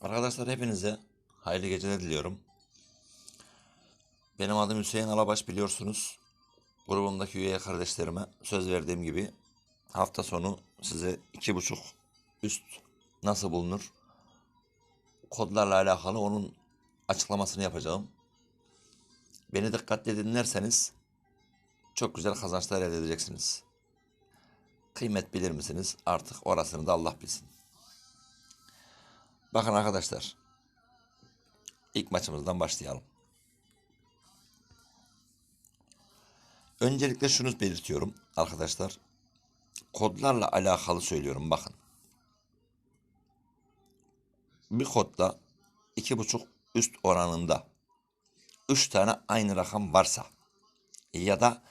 Arkadaşlar hepinize hayırlı geceler diliyorum. Benim adım Hüseyin Alabaş biliyorsunuz. Grubumdaki üye kardeşlerime söz verdiğim gibi hafta sonu size iki buçuk üst nasıl bulunur kodlarla alakalı onun açıklamasını yapacağım. Beni dikkatle dinlerseniz çok güzel kazançlar elde edeceksiniz. Kıymet bilir misiniz? Artık orasını da Allah bilsin. Bakın arkadaşlar. İlk maçımızdan başlayalım. Öncelikle şunu belirtiyorum arkadaşlar. Kodlarla alakalı söylüyorum bakın. Bir kodda iki buçuk üst oranında üç tane aynı rakam varsa ya da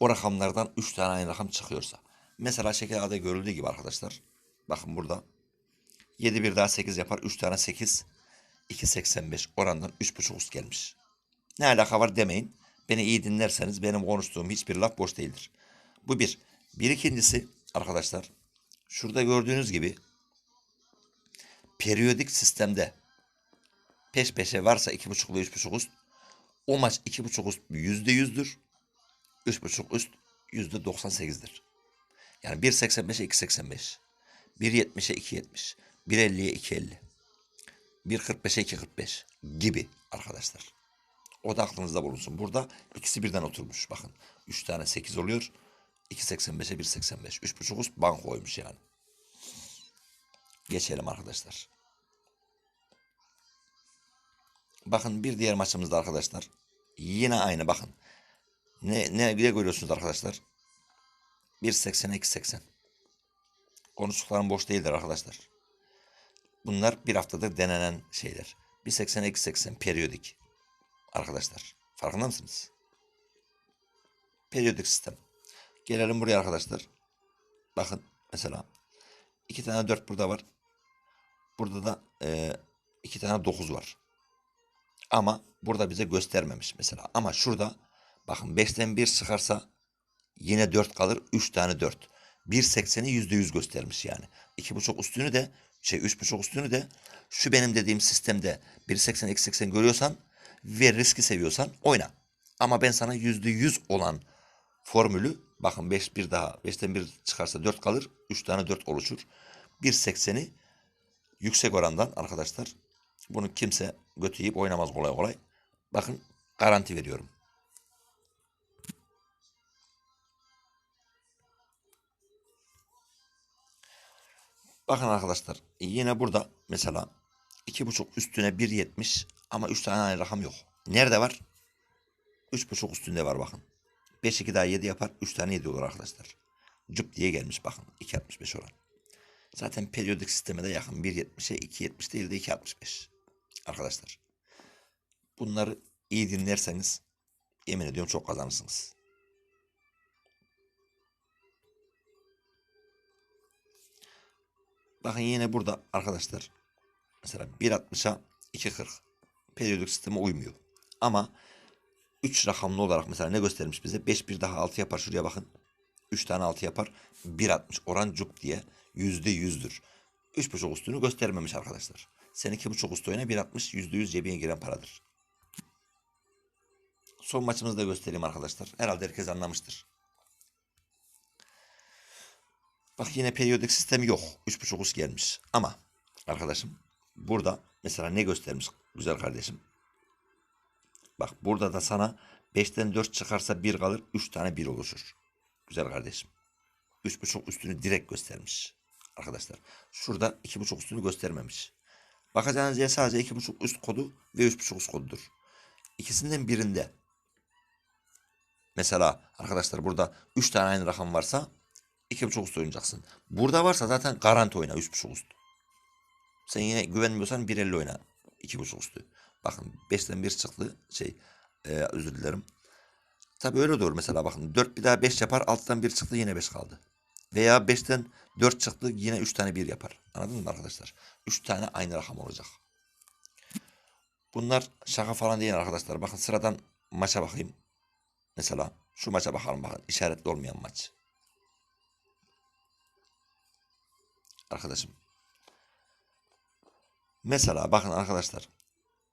o rakamlardan üç tane aynı rakam çıkıyorsa. Mesela ağda görüldüğü gibi arkadaşlar. Bakın burada 7 bir daha 8 yapar. 3 tane 8. 2.85 orandan 3.5 üst gelmiş. Ne alaka var demeyin. Beni iyi dinlerseniz benim konuştuğum hiçbir laf boş değildir. Bu bir. Bir ikincisi arkadaşlar. Şurada gördüğünüz gibi periyodik sistemde peş peşe varsa 2.5 ve 3.5 üst o maç 2.5 üst yüzde yüzdür. 3.5 üst yüzde 98'dir. Yani 1.85'e 2.85. 1.70'e 2.70. 1.50'ye 2.50. 1.45'e 2.45 gibi arkadaşlar. O da aklınızda bulunsun. Burada ikisi birden oturmuş. Bakın 3 tane 8 oluyor. 2.85'e 1.85. 3.5 üst bank koymuş yani. Geçelim arkadaşlar. Bakın bir diğer maçımızda arkadaşlar. Yine aynı bakın. Ne, ne, ne görüyorsunuz arkadaşlar? 1.80'e 2.80. Konuştuklarım boş değildir arkadaşlar. Bunlar bir haftadır denenen şeyler. 1.80'e 2.80 periyodik. Arkadaşlar farkında mısınız? Periyodik sistem. Gelelim buraya arkadaşlar. Bakın mesela iki tane 4 burada var. Burada da e, iki tane 9 var. Ama burada bize göstermemiş mesela. Ama şurada bakın 5'ten 1 çıkarsa yine 4 kalır. 3 tane 4. 1.80'i %100 göstermiş yani. 2.5 üstünü de şey 3.5 üstünü de şu benim dediğim sistemde 1.80 2.80 görüyorsan ve riski seviyorsan oyna. Ama ben sana %100 olan formülü bakın 5 bir daha 5'ten 1 çıkarsa 4 kalır. 3 tane 4 oluşur. 1.80'i yüksek orandan arkadaşlar bunu kimse götü yiyip oynamaz kolay kolay. Bakın garanti veriyorum. Bakın arkadaşlar yine burada mesela iki buçuk üstüne 1.70 ama 3 tane aynı rakam yok. Nerede var? Üç buçuk üstünde var bakın. 5 2 daha 7 yapar. 3 tane 7 olur arkadaşlar. Cüp diye gelmiş bakın. 2.65 oran. Zaten periyodik sisteme de yakın. 1.70'e 2.70 değil de 2.65. Arkadaşlar. Bunları iyi dinlerseniz yemin ediyorum çok kazanırsınız. Bakın yine burada arkadaşlar mesela 1.60'a 2.40 periyodik sisteme uymuyor. Ama 3 rakamlı olarak mesela ne göstermiş bize? 5 bir daha 6 yapar. Şuraya bakın. 3 tane 6 yapar. 1.60 oran cuk diye yüzde yüzdür. 3.5 üstünü göstermemiş arkadaşlar. Sen 2.5 üstü oyna 1.60 yüzde yüz cebine giren paradır. Son maçımızı da göstereyim arkadaşlar. Herhalde herkes anlamıştır. Bak yine periyodik sistemi yok. 3.5 üst gelmiş. Ama arkadaşım burada mesela ne göstermiş güzel kardeşim? Bak burada da sana 5'ten 4 çıkarsa 1 kalır. 3 tane 1 oluşur. Güzel kardeşim. 3.5 üstünü direkt göstermiş. Arkadaşlar. Şurada 2.5 üstünü göstermemiş. Bakacağınız yer sadece 2.5 üst kodu ve 3.5 üst kodudur. İkisinden birinde mesela arkadaşlar burada 3 tane aynı rakam varsa 2.5 üst oynayacaksın. Burada varsa zaten garanti oyna 3.5 üst. Sen yine güvenmiyorsan 1.50 oyna 2.5 üstü. Bakın 5'ten 1 çıktı şey e, özür dilerim. Tabi öyle doğru mesela bakın 4 bir daha 5 yapar alttan 1 çıktı yine 5 kaldı. Veya 5'ten 4 çıktı yine 3 tane 1 yapar. Anladınız mı arkadaşlar? 3 tane aynı rakam olacak. Bunlar şaka falan değil arkadaşlar. Bakın sıradan maça bakayım. Mesela şu maça bakalım bakın. işaretli olmayan maç. Arkadaşım. Mesela bakın arkadaşlar.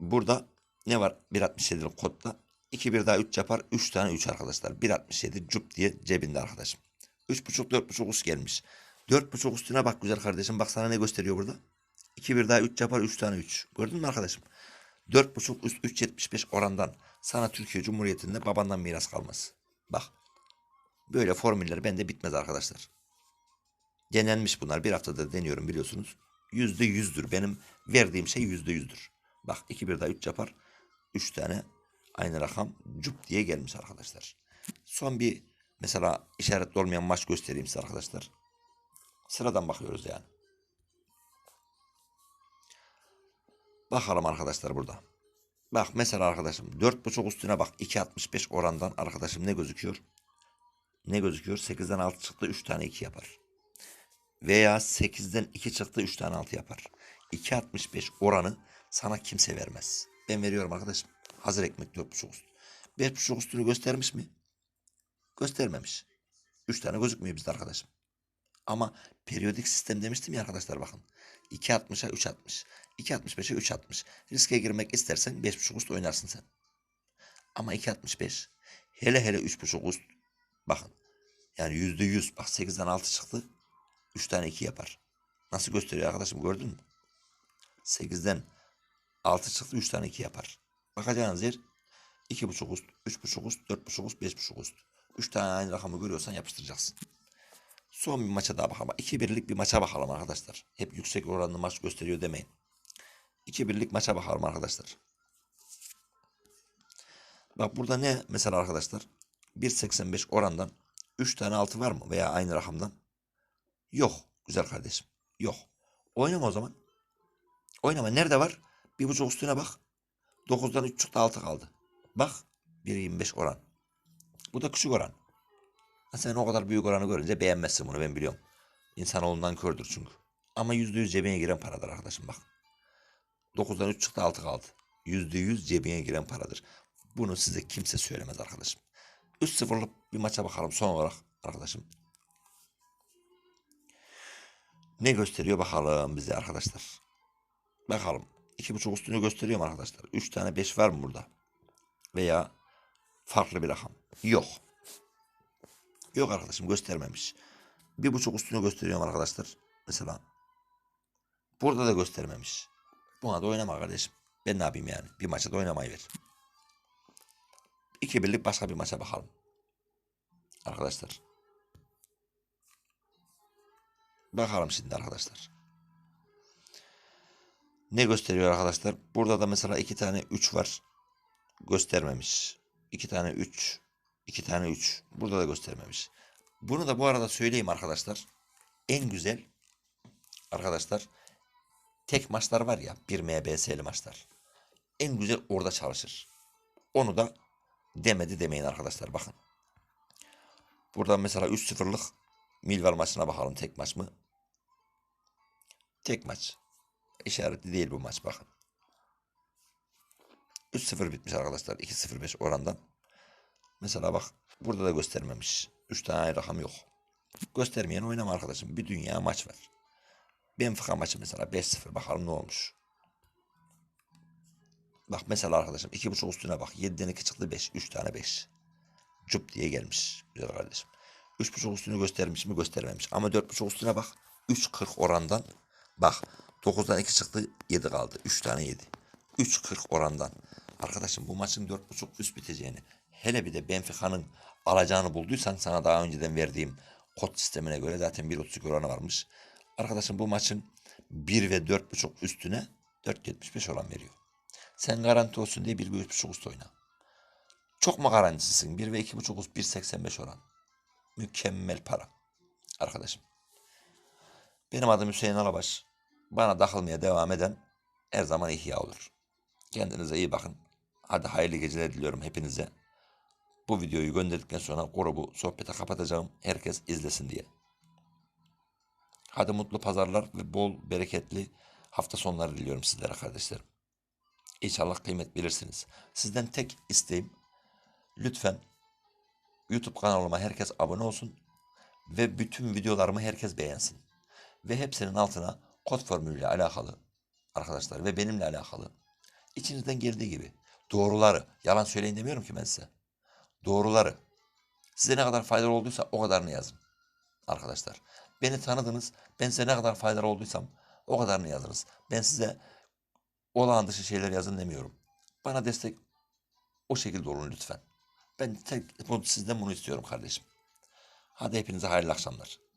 Burada ne var 1.67'lik kodda? 2 bir daha 3 yapar. 3 tane 3 arkadaşlar. 1.67 cup diye cebinde arkadaşım. 3.5 4.5 üst gelmiş. 4.5 üstüne bak güzel kardeşim. Bak sana ne gösteriyor burada? 2 bir daha 3 yapar 3 tane 3. Gördün mü arkadaşım? 4.5 üst 3.75 orandan sana Türkiye Cumhuriyeti'nde babandan miras kalmaz. Bak. Böyle formüller bende bitmez arkadaşlar. Denenmiş bunlar. Bir haftada deniyorum biliyorsunuz. Yüzde yüzdür. Benim verdiğim şey yüzde yüzdür. Bak iki bir daha üç yapar. Üç tane aynı rakam cup diye gelmiş arkadaşlar. Son bir mesela işaretli olmayan maç göstereyim size arkadaşlar. Sıradan bakıyoruz yani. Bakalım arkadaşlar burada. Bak mesela arkadaşım 4.5 üstüne bak 2.65 orandan arkadaşım ne gözüküyor? Ne gözüküyor? 8'den 6 çıktı 3 tane 2 yapar. Veya 8'den 2 çıktı 3 tane 6 yapar. 2.65 oranı sana kimse vermez. Ben veriyorum arkadaşım. Hazır ekmek 4.5 üstü. 5.5 üstünü göstermiş mi? Göstermemiş. 3 tane gözükmüyor bizde arkadaşım. Ama periyodik sistem demiştim ya arkadaşlar bakın. 2.60'a 3.60. 2.65'e 3.60. Riske girmek istersen 5.5 üst oynarsın sen. Ama 2.65 hele hele 3.5 üst bakın. Yani %100 bak 8'den 6 çıktı. 3 tane 2 yapar. Nasıl gösteriyor arkadaşım gördün mü? 8'den 6 çıktı 3 tane 2 yapar. Bakacağınız yer 2.5 üst, 3.5 üst, 4.5 üst, 5.5 üst. 3 tane aynı rakamı görüyorsan yapıştıracaksın. Son bir maça daha bakalım. 2 birlik bir maça bakalım arkadaşlar. Hep yüksek oranlı maç gösteriyor demeyin. 2 birlik maça bakalım arkadaşlar. Bak burada ne mesela arkadaşlar? 1.85 orandan 3 tane 6 var mı? Veya aynı rakamdan? Yok güzel kardeşim. Yok. Oynama o zaman. Oynama. Nerede var? Bir buçuk üstüne bak. 9'dan 3 çıktı 6 kaldı. Bak 1.25 oran. Bu da küçük oran. Sen o kadar büyük oranı görünce beğenmezsin bunu ben biliyorum. İnsanoğlundan kördür çünkü. Ama %100 cebine giren paradır arkadaşım bak. 9'dan 3 çıktı 6 kaldı. %100 cebine giren paradır. Bunu size kimse söylemez arkadaşım. 3-0'lık bir maça bakalım son olarak arkadaşım. Ne gösteriyor bakalım bize arkadaşlar. Bakalım. 2.5 üstünü gösteriyor mu arkadaşlar? 3 tane 5 var mı burada? Veya farklı bir rakam. Yok. Yok arkadaşım göstermemiş. Bir buçuk üstünü gösteriyorum arkadaşlar. Mesela. Burada da göstermemiş. Buna da oynama kardeşim. Ben ne yapayım yani? Bir maça da oynamayı ver. İki birlik başka bir maça bakalım. Arkadaşlar. Bakalım şimdi arkadaşlar. Ne gösteriyor arkadaşlar? Burada da mesela iki tane 3 var. Göstermemiş. İki tane 3. iki tane 3. Burada da göstermemiş. Bunu da bu arada söyleyeyim arkadaşlar. En güzel arkadaşlar tek maçlar var ya. Bir MBS'li maçlar. En güzel orada çalışır. Onu da demedi demeyin arkadaşlar bakın. Burada mesela 3-0'lık Milvar maçına bakalım tek maç mı? Tek maç. İşaretli değil bu maç bakın. 3-0 bitmiş arkadaşlar. 2-0-5 orandan. Mesela bak burada da göstermemiş. 3 tane rakam yok. Göstermeyen oynama arkadaşım. Bir dünya maç var. Benfica maçı mesela 5-0 bakalım ne olmuş. Bak mesela arkadaşım 2.5 üstüne bak. 7'den 2 çıktı 5. 3 tane 5. Cup diye gelmiş. Güzel kardeşim. 3.5 üstünü göstermiş mi göstermemiş. Ama 4.5 üstüne bak. 3.40 orandan. Bak 9'dan 2 çıktı 7 kaldı. 3 tane 7. 3.40 orandan. Arkadaşım bu maçın 4.5 üst biteceğini hele bir de Benfica'nın alacağını bulduysan sana daha önceden verdiğim kod sistemine göre zaten 1.32 oranı varmış. Arkadaşım bu maçın 1 ve 4.5 üstüne 4.75 oran veriyor. Sen garanti olsun diye 1 ve 3.5 üst oyna. Çok mu garantisisin? 1 ve 2.5 üst 1.85 oran. Mükemmel para. Arkadaşım. Benim adım Hüseyin Alabaş. Bana takılmaya devam eden her zaman ihya olur. Kendinize iyi bakın. Hadi hayırlı geceler diliyorum hepinize. Bu videoyu gönderdikten sonra grubu sohbete kapatacağım. Herkes izlesin diye. Hadi mutlu pazarlar ve bol bereketli hafta sonları diliyorum sizlere kardeşlerim. İnşallah kıymet bilirsiniz. Sizden tek isteğim lütfen YouTube kanalıma herkes abone olsun ve bütün videolarımı herkes beğensin. Ve hepsinin altına kod formülüyle alakalı arkadaşlar ve benimle alakalı içinizden geldiği gibi doğruları, yalan söyleyin demiyorum ki ben size. Doğruları size ne kadar faydalı olduysa o kadarını yazın arkadaşlar. Beni tanıdınız. Ben size ne kadar faydalı olduysam o kadarını yazınız. Ben size olağan dışı şeyler yazın demiyorum. Bana destek o şekilde olun lütfen. Ben tek, sizden bunu istiyorum kardeşim. Hadi hepinize hayırlı akşamlar.